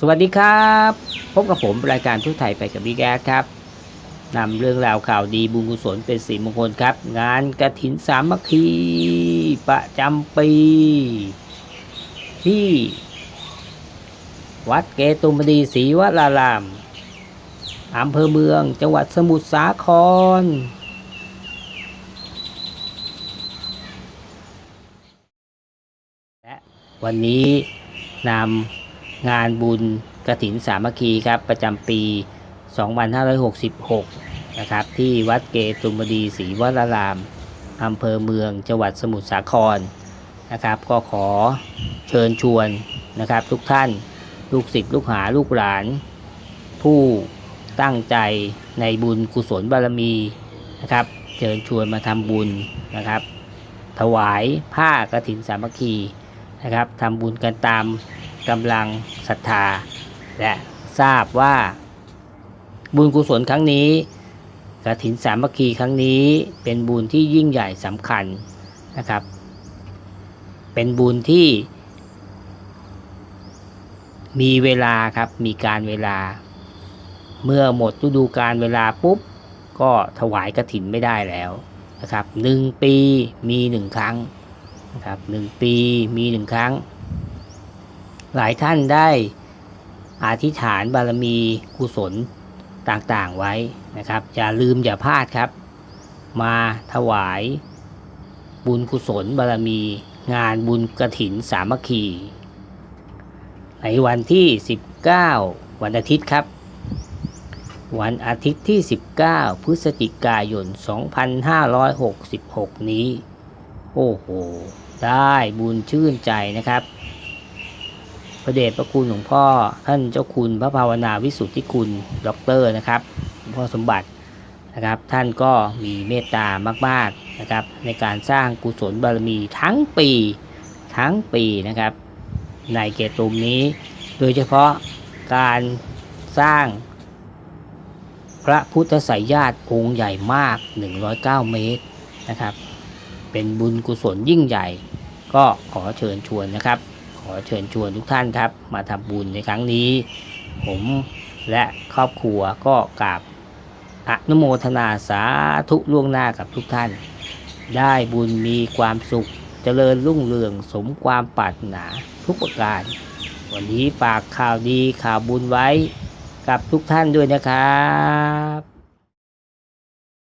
สวัสดีครับ พบกับผมรายการทุกไทยไปกับบิ๊กแอดครับนำเรื่องราวข่าวดีบุญกุศลเป็นสีมงคลครับ งานกระถินสามัคคีประจำปี ที่ วัดเกตุมดีศรีวรารามอำเภอเมืองจังหวัดสมุทรสาครและวันนี้นำ งานบุญกระถินสามัคคีครับประจำปี 2566 นะครับ ที่วัดเกตุมดีศรีวรารามอำเภอเมืองจังหวัดสมุทรสาครนะครับ ก็ขอเชิญชวนนะครับ ทุกท่านลูกศิษย์ลูกหาลูกหลาน ผู้ตั้งใจในบุญกุศลบารมีนะครับ เชิญชวนมาทำบุญนะครับ ถวายผ้ากระถินสามัคคีนะครับทำบุญกันตาม กำลังศรัทธา และทราบว่า บุญกุศลครั้งนี้กระถินสามัคคีครั้งนี้เป็นบุญที่ยิ่งใหญ่สำคัญนะครับ เป็นบุญที่มีเวลาครับมีการเวลา เมื่อหมดฤดูการเวลาปุ๊บ ก็ถวายกระถินไม่ได้แล้วนะครับหนึ่งปีมีหนึ่งครั้งนะครับหนึ่งปีมีหนึ่งครั้ง หลายท่านได้อธิษฐานบารมีกุศลต่างๆไว้นะครับ อย่าลืมอย่าพลาดครับ มาถวายบุญกุศลบารมี งานบุญกระถินสามัคคี ในวันที่ 19 วันอาทิตย์ครับ วันอาทิตย์ที่ 19 พฤศจิกายน 2566 นี้ โอ้โห ได้บุญชื่นใจนะครับ ระเดชพระคุณหลวงพ่อท่านเจ้าคุณพระภาวนาวิสุทธิคุณด็อกเตอร์นะครับหลวงพ่อสมบัตินะครับ ท่านก็มีเมตตามากๆนะครับ ในการสร้างกุศลบารมีทั้งปีทั้งปีนะครับ ในเกตุมนี้ โดยเฉพาะการสร้างพระพุทธไสยญาติองค์ใหญ่มาก 109 เมตรนะครับ เป็นบุญกุศลยิ่งใหญ่ ก็ขอเชิญชวนนะครับ อเชิญชวนทุกท่านครับ มาทำบุญในครั้งนี้ ผมและครอบครัวก็กราบอนุโมทนาสาธุล่วงหน้ากับทุกท่าน ได้บุญมีความสุข เจริญรุ่งเรืองสมความปรารถนาทุกประการ วันนี้ฝากข่าวดีข่าวบุญไว้กับทุกท่านด้วยนะครับ